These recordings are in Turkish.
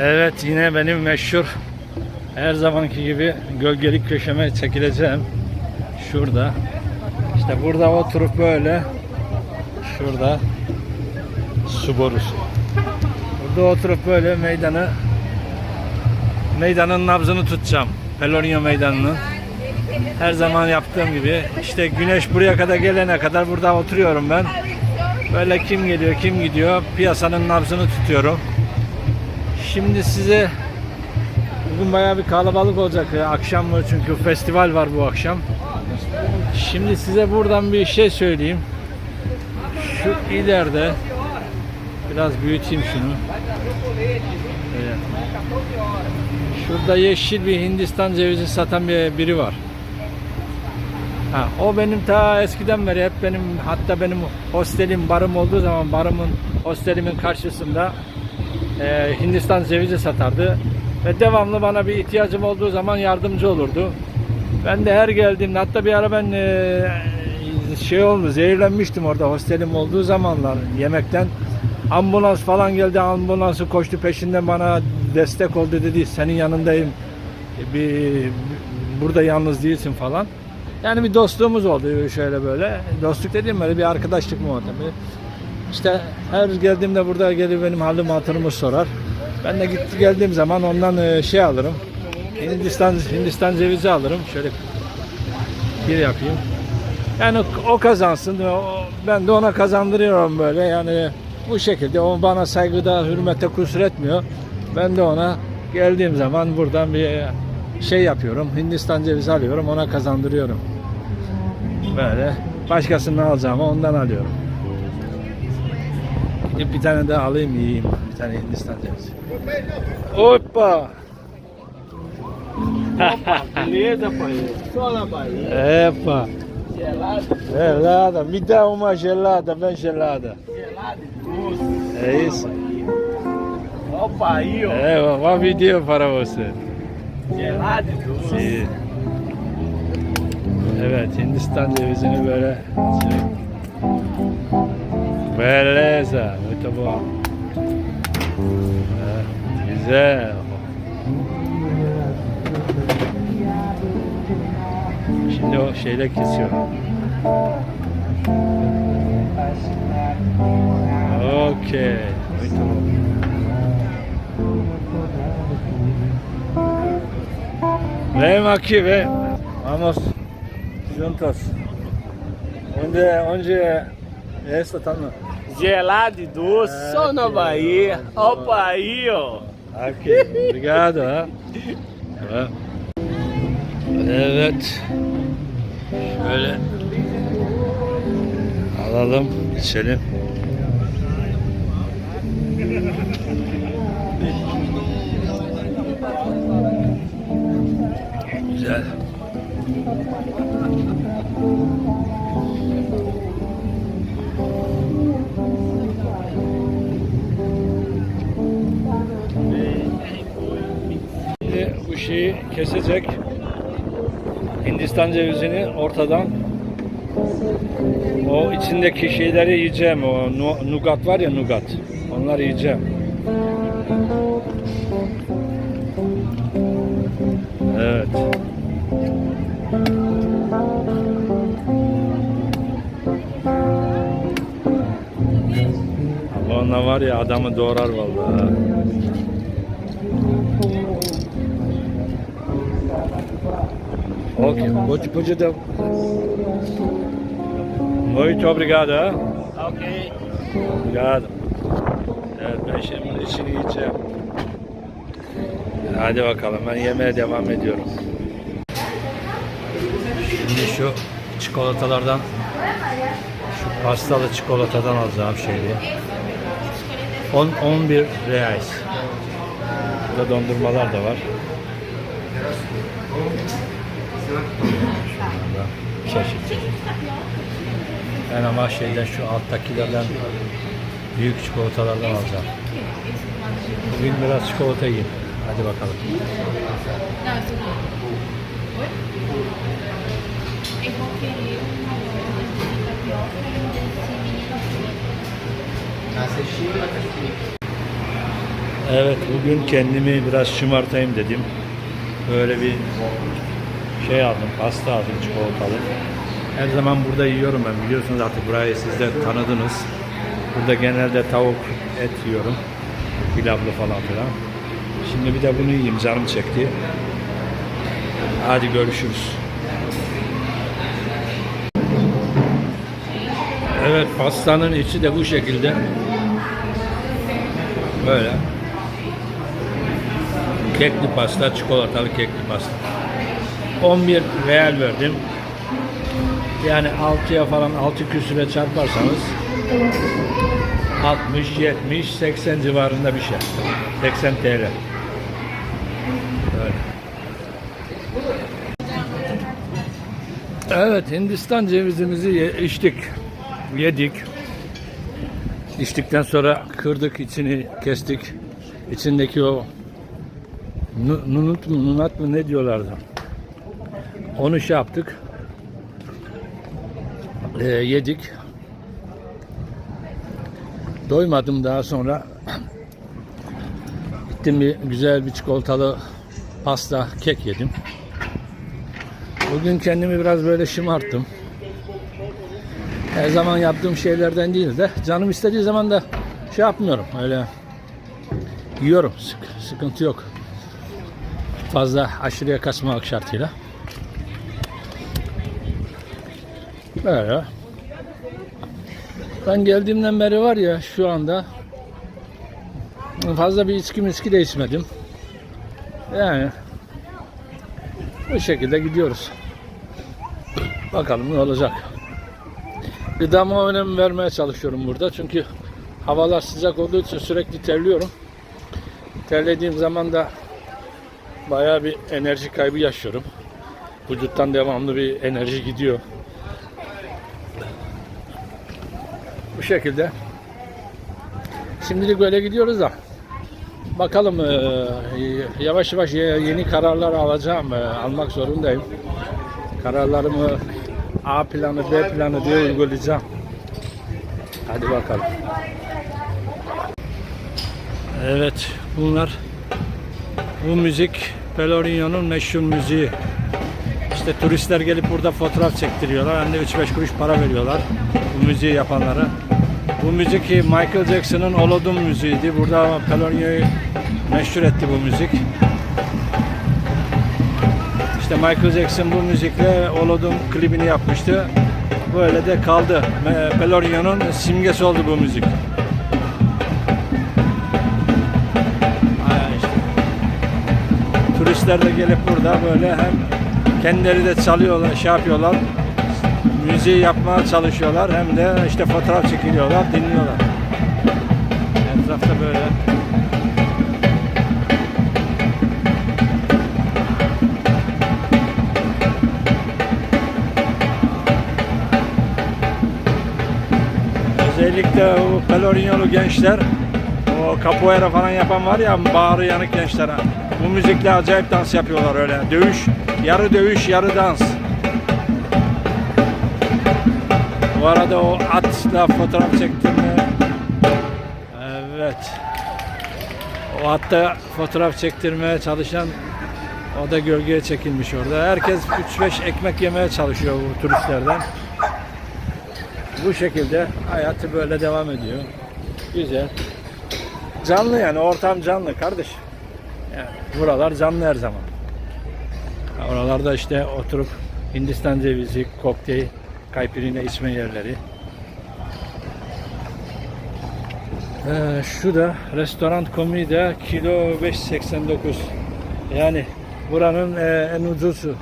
Evet yine benim meşhur her zamanki gibi gölgelik köşeme çekileceğim. Şurada. İşte burada oturup böyle şurada su borusu. Burada oturup böyle meydanı meydanın nabzını tutacağım. Pelonio meydanının. Her zaman yaptığım gibi işte güneş buraya kadar gelene kadar burada oturuyorum ben. Böyle kim geliyor kim gidiyor piyasanın nabzını tutuyorum. Şimdi size bugün bayağı bir kalabalık olacak. Akşam mı çünkü festival var bu akşam. Şimdi size buradan bir şey söyleyeyim. Şu ileride biraz büyüteyim şunu. Evet. Şurada yeşil bir Hindistan cevizi satan bir biri var. Ha, o benim ta eskiden beri hep benim hatta benim hostelim barım olduğu zaman barımın hostelimin karşısında e, Hindistan cevizi satardı ve devamlı bana bir ihtiyacım olduğu zaman yardımcı olurdu. Ben de her geldiğimde hatta bir ara ben e, şey oldu zehirlenmiştim orada hostelim olduğu zamanlar yemekten ambulans falan geldi ambulansı koştu peşinden bana destek oldu dedi senin yanındayım bir, burada yalnız değilsin falan. Yani bir dostluğumuz oldu şöyle böyle. Dostluk dediğim böyle bir arkadaşlık muhatabı. İşte her geldiğimde burada gelir benim halim hatırımı sorar. Ben de gitti geldiğim zaman ondan e, şey alırım. Hindistan Hindistan cevizi alırım. Şöyle bir yapayım. Yani o- kazansın. Ben de ona kazandırıyorum böyle. Yani bu şekilde o bana saygıda, hürmete kusur etmiyor. Ben de ona geldiğim zaman buradan bir şey yapıyorum. Hindistan cevizi alıyorum. Ona kazandırıyorum. Böyle. Başkasından alacağımı ondan alıyorum. Gidip bir tane daha alayım yiyeyim. Bir tane Hindistan cevizi. Hoppa! Beleza, pai? Só na Bahia. Epa! Gelado, Gelada, me dá uma gelada, bem gelada. gelado e doce. É isso? Ó o Bahia, ó. É, um vídeo para você. Gelado e doce. İyi. Evet, Hindistan cevizini böyle Beleza, Evet, güzel. Şimdi o şeyle kesiyor. Okay, muito bom. Ven aquí, ven. Vamos juntos. Onde, onde é esta no... Gelado e doce, Ah, só na Bahia. legal. Ó o Bahia, ó. Aqui. Obrigado. Ha. Ha. Evet. Şöyle alalım, içelim. Güzel. Kesecek. Hindistan cevizini ortadan o içindeki şeyleri yiyeceğim. O nu- nugat var ya nugat. Onları yiyeceğim. Evet. Onlar var ya adamı doğrar vallahi. Ok, pode, pode dar. Muito obrigado. ha. Ok. Obrigado. Evet ben şimdi içini yiyeceğim. Hadi bakalım ben yemeğe devam ediyorum. Şimdi şu çikolatalardan şu pastalı çikolatadan alacağım şeyi. 10 11 reais. Burada dondurmalar da var. Çeşit. Ben ama şeyden şu alttakilerden büyük çikolatalardan alacağım. Bugün biraz çikolata yiyeyim. Hadi bakalım. Evet bugün kendimi biraz şımartayım dedim. Böyle bir şey aldım, pasta aldım çikolatalı. Her zaman burada yiyorum ben biliyorsunuz artık burayı siz de tanıdınız. Burada genelde tavuk, et yiyorum. Pilavlı falan filan. Şimdi bir de bunu yiyeyim canım çekti. Hadi görüşürüz. Evet pastanın içi de bu şekilde. Böyle. Kekli pasta, çikolatalı kekli pasta. 11 real verdim. Yani 6'ya falan 6 küsüre çarparsanız 60, 70, 80 civarında bir şey. 80 TL. Böyle. Evet Hindistan cevizimizi ye- içtik. Yedik. İçtikten sonra kırdık içini kestik. İçindeki o nu- nunut mu nunat mı ne diyorlardı. Onu şey yaptık. Ee, yedik. Doymadım daha sonra. Gittim bir güzel bir çikolatalı pasta, kek yedim. Bugün kendimi biraz böyle şımarttım. Her zaman yaptığım şeylerden değil de canım istediği zaman da şey yapmıyorum. Öyle yiyorum. Sık- sıkıntı yok. Fazla aşırıya kaçmamak şartıyla. Böyle. Ben geldiğimden beri var ya şu anda fazla bir içki miski de içmedim. Yani bu şekilde gidiyoruz. Bakalım ne olacak. Gıdama önem vermeye çalışıyorum burada. Çünkü havalar sıcak olduğu için sürekli terliyorum. Terlediğim zaman da bayağı bir enerji kaybı yaşıyorum. Vücuttan devamlı bir enerji gidiyor. Bu şekilde. Şimdilik böyle gidiyoruz da. Bakalım eee, yavaş yavaş ye- yeni kararlar alacağım. eee, Almak zorundayım. Kararlarımı A planı, B planı diye uygulayacağım. Hadi bakalım. Evet, bunlar bu müzik Pelourinho'nun meşhur müziği. İşte turistler gelip burada fotoğraf çektiriyorlar. Hem de 3-5 kuruş para veriyorlar bu müziği yapanlara. Bu müzik Michael Jackson'ın Olodum müziğiydi. Burada Pelourinho'yu meşhur etti bu müzik. İşte Michael Jackson bu müzikle Olodum klibini yapmıştı. Böyle de kaldı. Pelourinho'nun simgesi oldu bu müzik. Turistler de gelip burada böyle hem kendileri de çalıyorlar, şey yapıyorlar. Müziği yapmaya çalışıyorlar hem de işte fotoğraf çekiliyorlar, dinliyorlar. Etrafta böyle. Özellikle o Pelourinho'lu gençler, o capoeira falan yapan var ya, bağrı yanık gençler. Bu müzikle acayip dans yapıyorlar öyle. Dövüş, yarı dövüş, yarı dans. Bu arada o atla fotoğraf çektirme. Evet. O atta fotoğraf çektirmeye çalışan o da gölgeye çekilmiş orada. Herkes 3-5 ekmek yemeye çalışıyor bu turistlerden. Bu şekilde hayatı böyle devam ediyor. Güzel. Canlı yani ortam canlı kardeş. Yani buralar canlı her zaman. Oralarda işte oturup Hindistan cevizi, kokteyl, kaypirine içme yerleri. Ee, şu da restoran komida kilo 5.89. Yani buranın e, en ucuzu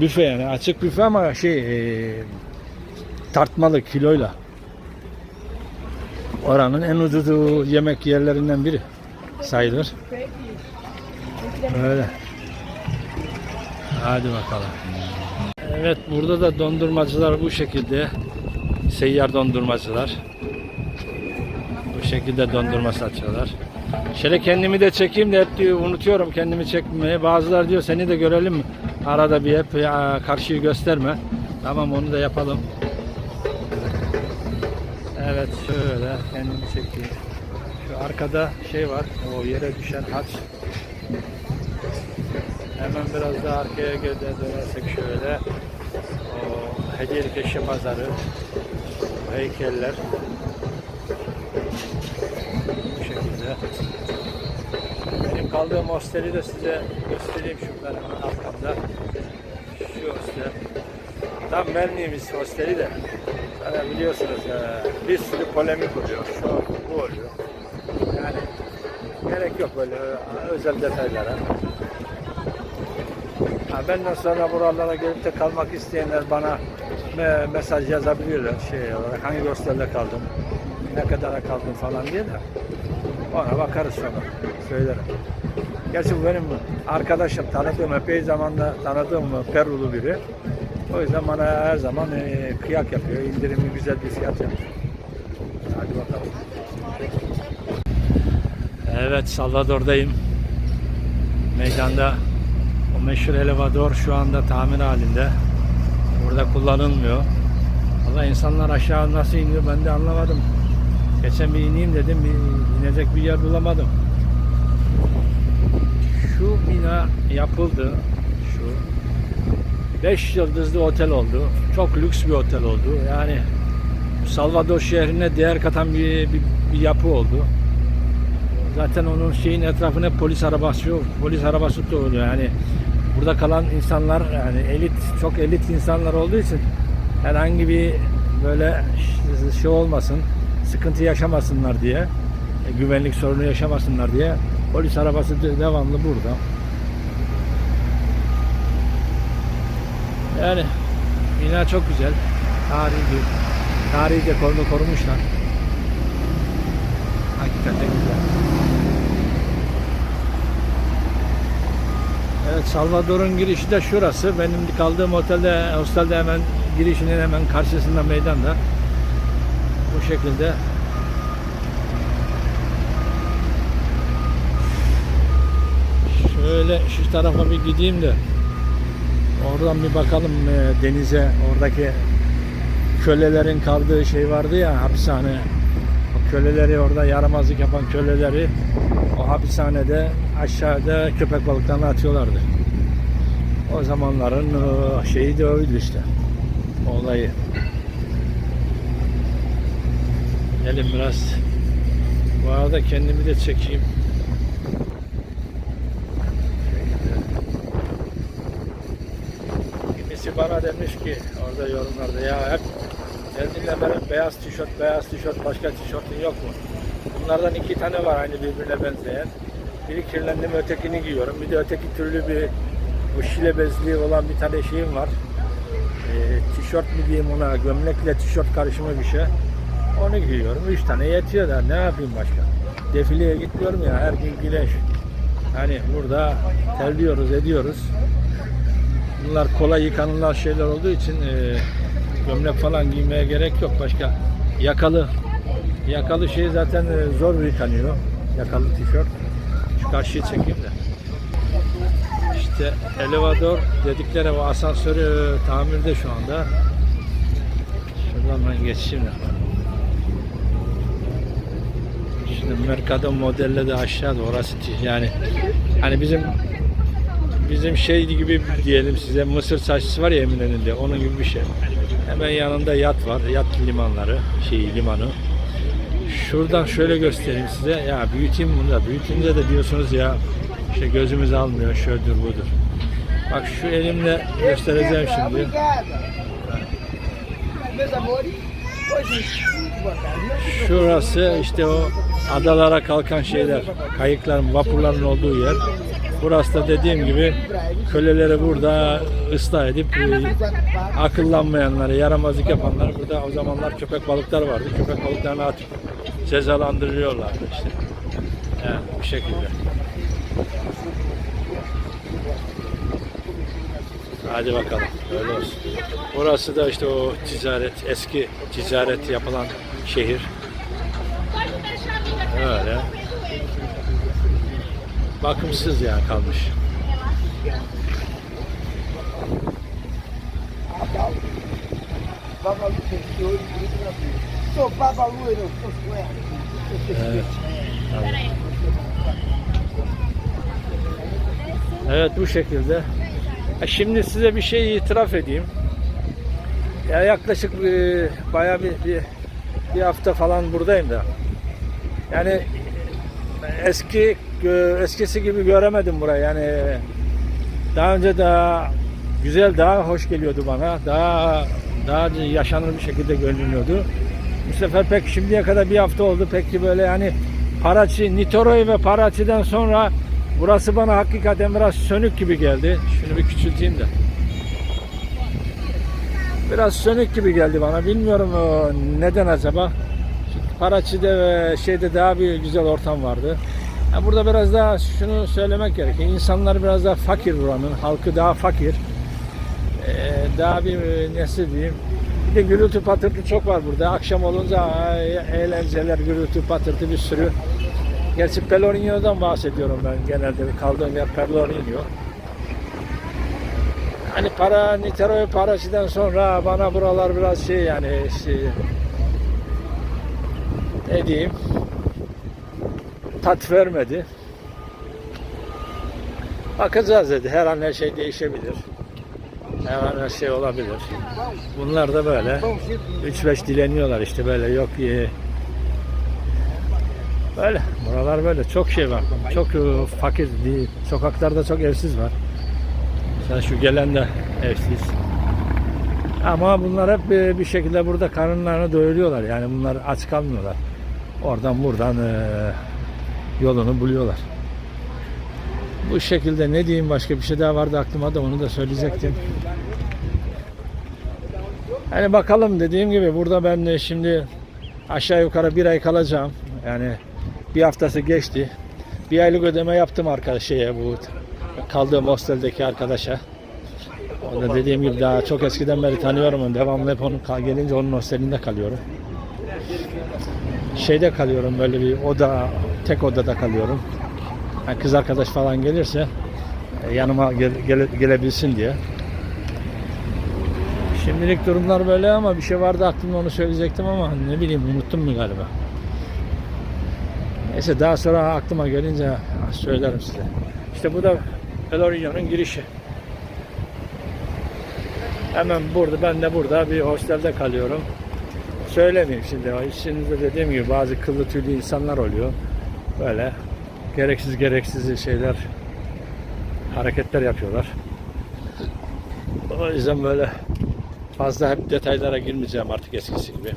büfe yani açık büfe ama şey e, tartmalı kiloyla. Oranın en ucuz yemek yerlerinden biri sayılır. Öyle. Hadi bakalım. Evet burada da dondurmacılar bu şekilde. Seyyar dondurmacılar. Bu şekilde dondurma satıyorlar. Şöyle kendimi de çekeyim de hep diyor unutuyorum kendimi çekmeyi. Bazılar diyor seni de görelim? Arada bir hep ya, karşıyı gösterme. Tamam onu da yapalım. Evet şöyle kendimi çekeyim. Şu arkada şey var. O yere düşen haç. Hemen biraz daha arkaya dönersek şöyle. O hediyelik eşya pazarı. o heykeller. Bu şekilde. Benim kaldığım hosteli de size göstereyim şuradan hemen arkamda. Şu hostel. Tam Melniğimiz hosteli de. Hani biliyorsunuz e, bir sürü polemik oluyor. Şu bu oluyor. Yani gerek yok böyle e, özel detaylara. Ha, benden sonra buralara gelip de kalmak isteyenler bana me- mesaj yazabiliyorlar şey olarak hangi hostelde kaldım, ne kadara kaldım falan diye de ona bakarız sonra söylerim. Gerçi bu benim arkadaşım tanıdığım epey zamanda tanıdığım Perulu biri. O yüzden bana her zaman e, kıyak yapıyor. indirimli güzel bir fiyat yapıyor. Hadi bakalım. Evet Salvador'dayım. Meydanda o meşhur elevador şu anda tamir halinde. Burada kullanılmıyor. Valla insanlar aşağı nasıl iniyor ben de anlamadım. Geçen bir ineyim dedim bir inecek bir yer bulamadım. Şu bina yapıldı. Şu 5 yıldızlı otel oldu. Çok lüks bir otel oldu. Yani Salvador şehrine değer katan bir, bir, bir yapı oldu. Zaten onun şeyin etrafına polis arabası yok. Polis arabası da oluyor. Yani burada kalan insanlar yani elit çok elit insanlar olduğu için herhangi bir böyle şey olmasın, sıkıntı yaşamasınlar diye, e, güvenlik sorunu yaşamasınlar diye polis arabası de- devamlı burada. Yani bina çok güzel. Tarihi, tarihi dekorunu korumuşlar. Hakikaten güzel. Evet Salvador'un girişi de şurası. Benim kaldığım otelde, hostelde hemen girişinin hemen karşısında meydanda. Bu şekilde. Şöyle şu tarafa bir gideyim de oradan bir bakalım e, denize. Oradaki kölelerin kaldığı şey vardı ya hapishane. Köleleri orada yaramazlık yapan köleleri o hapishanede aşağıda köpek balıklarını atıyorlardı. O zamanların e, şeyi de oydu işte. Olayı. Gelin biraz. Bu arada kendimi de çekeyim. Kimisi bana demiş ki orada yorumlarda ya hep kendinle benim beyaz tişört, beyaz tişört, başka tişörtün yok mu? Bunlardan iki tane var aynı birbirine benzeyen. Biri kirlendi mi ötekini giyiyorum. Bir de öteki türlü bir bu şile bezli olan bir tane şeyim var. Ee, tişört mü diyeyim ona, gömlekle tişört karışımı bir şey. Onu giyiyorum. Üç tane yetiyor da ne yapayım başka? Defileye gitmiyorum ya her gün güneş. Hani burada terliyoruz, ediyoruz. Bunlar kolay yıkanırlar şeyler olduğu için e, gömlek falan giymeye gerek yok. Başka yakalı yakalı şey zaten e, zor yıkanıyor. Yakalı tişört. Şu karşıyı çekeyim de. İşte elevador dedikleri o asansörü tamirde şu anda. Şuradan ben geçeyim de. Şimdi Mercado modelle de aşağıda orası yani hani bizim bizim şey gibi diyelim size Mısır çarşısı var ya Eminönü'nde onun gibi bir şey. Hemen yanında yat var. Yat limanları, şey limanı. Şuradan şöyle göstereyim size. Ya büyüteyim bunu da. Büyütünce de diyorsunuz ya işte gözümüz almıyor, şöyle budur. Bak şu elimle göstereceğim şimdi. Şurası işte o adalara kalkan şeyler, kayıkların, vapurların olduğu yer. Burası da dediğim gibi köleleri burada ıslah edip e, akıllanmayanları, yaramazlık yapanları burada o zamanlar köpek balıklar vardı. Köpek balıklarını atıp cezalandırıyorlardı işte. Yani bu şekilde. Hadi bakalım. Öyle olsun. Burası da işte o ticaret, eski ticaret yapılan şehir. Öyle. Bakımsız ya kalmış. Evet. Evet bu şekilde. E, Şimdi size bir şey itiraf edeyim. Ya yaklaşık e, bayağı bir, bir bir hafta falan buradayım da. Yani eski eskisi gibi göremedim burayı. Yani daha önce daha güzel, daha hoş geliyordu bana. Daha daha yaşanır bir şekilde görünüyordu. Bu sefer pek şimdiye kadar bir hafta oldu. Peki böyle yani Paraçi, Nitoroy ve Paraçi'den sonra burası bana hakikaten biraz sönük gibi geldi. Şunu bir küçülteyim de. Biraz sönük gibi geldi bana. Bilmiyorum neden acaba. Paraçi'de ve şeyde daha bir güzel ortam vardı. Ya burada biraz daha şunu söylemek gerekiyor. İnsanlar biraz daha fakir buranın. Halkı daha fakir. Ee, daha bir e, nasıl diyeyim. Bir de gürültü patırtı çok var burada. Akşam olunca eğlenceler, gürültü patırtı bir sürü. Gerçi Pelorino'dan bahsediyorum ben genelde. Kaldığım yer Pelorino. Hani para, Niterói parasından sonra bana buralar biraz şey yani şey, ne diyeyim tat vermedi. Bakacağız dedi. Her an her şey değişebilir. Her an her şey olabilir. Bunlar da böyle 3-5 dileniyorlar işte böyle yok iyi. Böyle. Buralar böyle. Çok şey var. Çok e, fakir değil. Sokaklarda çok evsiz var. Mesela şu gelen de evsiz. Ama bunlar hep bir, bir şekilde burada karınlarını doyuruyorlar. Yani bunlar aç kalmıyorlar. Oradan buradan e, yolunu buluyorlar. Bu şekilde ne diyeyim başka bir şey daha vardı aklıma da onu da söyleyecektim. Hani bakalım dediğim gibi burada ben de şimdi aşağı yukarı bir ay kalacağım. Yani bir haftası geçti. Bir aylık ödeme yaptım arkadaş şeye bu kaldığım hosteldeki arkadaşa. O da dediğim gibi daha çok eskiden beri tanıyorum onu. Devamlı hep onun gelince onun hostelinde kalıyorum. Şeyde kalıyorum böyle bir oda, tek odada kalıyorum. Yani kız arkadaş falan gelirse e, yanıma gel- gele- gelebilsin diye. Şimdilik durumlar böyle ama bir şey vardı aklımda onu söyleyecektim ama ne bileyim unuttum mu galiba. Neyse daha sonra aklıma gelince söylerim size. İşte bu da Pelorino'nun girişi. Hemen burada, ben de burada bir hostelde kalıyorum. Söylemeyeyim şimdi. O İçinizde dediğim gibi bazı kıllı tüylü insanlar oluyor. Böyle gereksiz gereksiz şeyler, hareketler yapıyorlar. O yüzden böyle fazla hep detaylara girmeyeceğim artık eskisi gibi.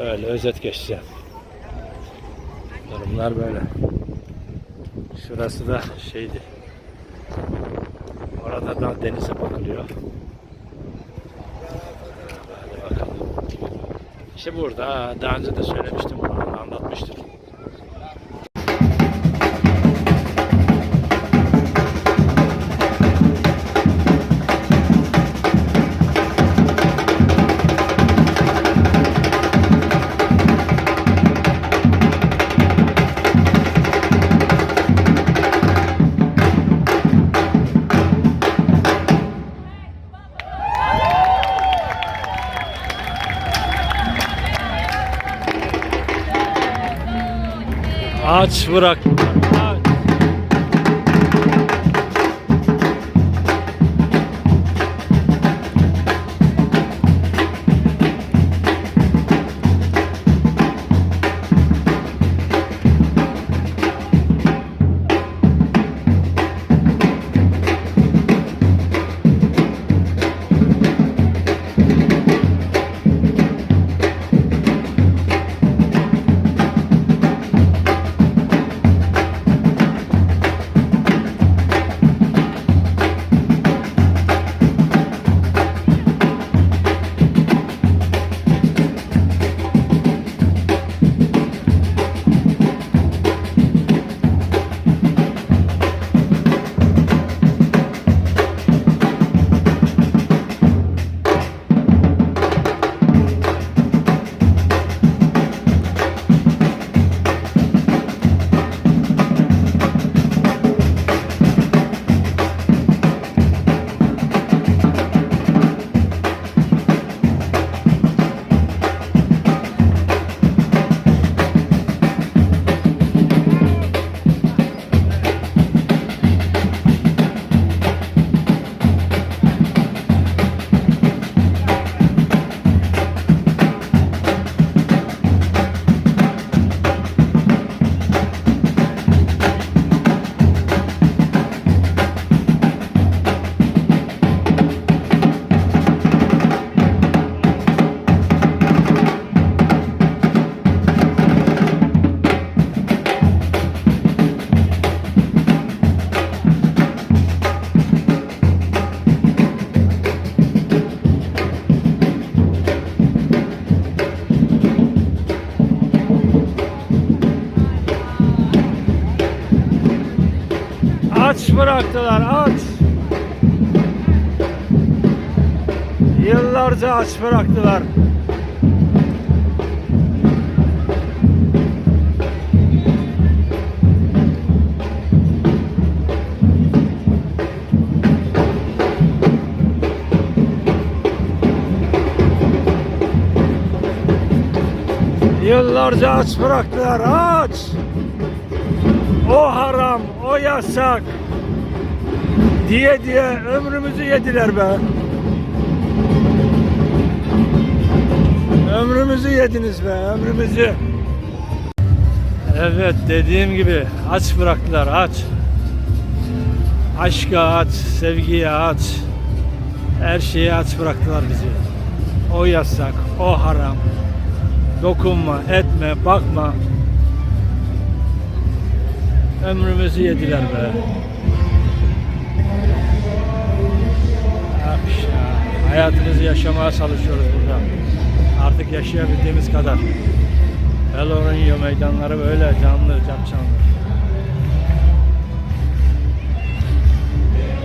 Öyle özet geçeceğim. Durumlar böyle. Şurası da şeydi. Orada da denize bakılıyor. Hadi bakalım. İşte burada daha önce de söylemiştim anlatmıştım. Aç bırak. Bıraktılar aç. Yıllarca aç bıraktılar. Yıllarca aç bıraktılar aç. O haram, o yasak diye diye ömrümüzü yediler be. Ömrümüzü yediniz be, ömrümüzü. Evet, dediğim gibi aç bıraktılar, aç. Aşka aç, sevgiye aç. Her şeye aç bıraktılar bizi. O yasak, o haram. Dokunma, etme, bakma. Ömrümüzü yediler be. Hayatımızı yaşamaya çalışıyoruz burada. Artık yaşayabildiğimiz kadar. Pelourinho meydanları böyle canlı, canlı.